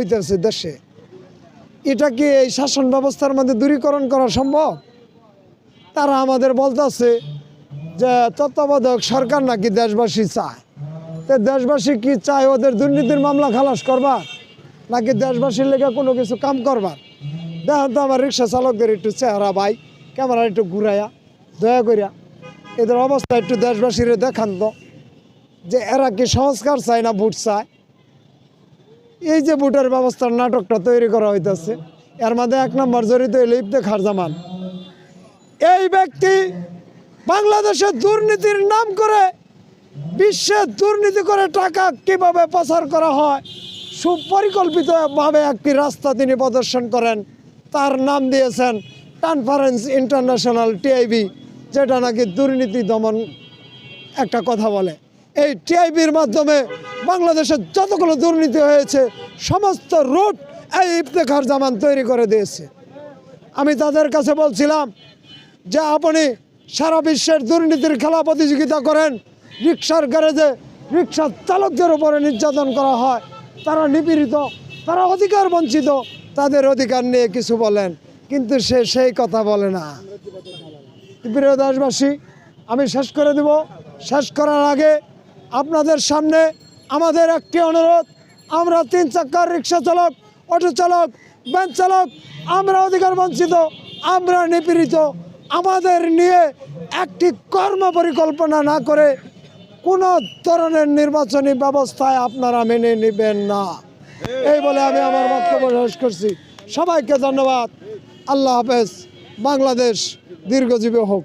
হইতেছে দেশে। এটা কি এই শাসন ব্যবস্থার মধ্যে দূরীকরণ করা সম্ভব? তারা আমাদের বলতেছে যে তত্ত্বাবধায়ক সরকার নাকি দেশবাসী চায়। তো দেশবাসী কি চায় ওদের দুর্নীতির মামলা খালাস করবার? নাকি দেশবাসীর লেগে কোনো কিছু কাম করবার? দেখেন তো আমার রিক্সা চালকদের একটু চেহারা ভাই, ক্যামেরা একটু ঘুরাইয়া দয়া করিয়া, এদের অবস্থা একটু দেশবাসীরে দেখান তো, যে এরা কি সংস্কার চায় না ভোট চায়? এই যে ভোটার ব্যবস্থার নাটকটা তৈরি করা হইতেছে, এর মধ্যে এক নম্বর জড়িত হইল ইফতেখার জামান এই ব্যক্তি বাংলাদেশের দুর্নীতির নাম করে বিশ্বে দুর্নীতি করে টাকা কীভাবে পাচার করা হয়, সুপরিকল্পিতভাবে একটি রাস্তা তিনি প্রদর্শন করেন, তার নাম দিয়েছেন কনফারেন্স ইন্টারন্যাশনাল টিআইবি যেটা নাকি দুর্নীতি দমন একটা কথা বলে। এই টিআইবির মাধ্যমে বাংলাদেশে যতগুলো দুর্নীতি হয়েছে, সমস্ত রুট এই ইফতেখার জামান তৈরি করে দিয়েছে। আমি তাদের কাছে বলছিলাম যে আপনি সারা বিশ্বের দুর্নীতির খেলা প্রতিযোগিতা করেন রিক্সার গ্যারেজে রিক্সার চালকদের উপরে নির্যাতন করা হয়, তারা নিপীড়িত, তারা অধিকার বঞ্চিত, তাদের অধিকার নিয়ে কিছু বলেন, কিন্তু সে সেই কথা বলে না। প্রিয় দেশবাসী, আমি শেষ করে দেব। শেষ করার আগে আপনাদের সামনে আমাদের একটি অনুরোধ। আমরা তিন চাক্কার রিক্সা চালক, অটো চালক, ভ্যান চালক, আমরা অধিকার বঞ্চিত, আমরা নিপীড়িত। আমাদের নিয়ে একটি কর্ম পরিকল্পনা না করে কোনো ধরনের নির্বাচনী ব্যবস্থায় আপনারা মেনে নেবেন না। এই বলে আমি আমার বক্তব্য শেষ করছি। সবাইকে ধন্যবাদ। আল্লাহ হাফেজ। বাংলাদেশ দীর্ঘজীবী হোক।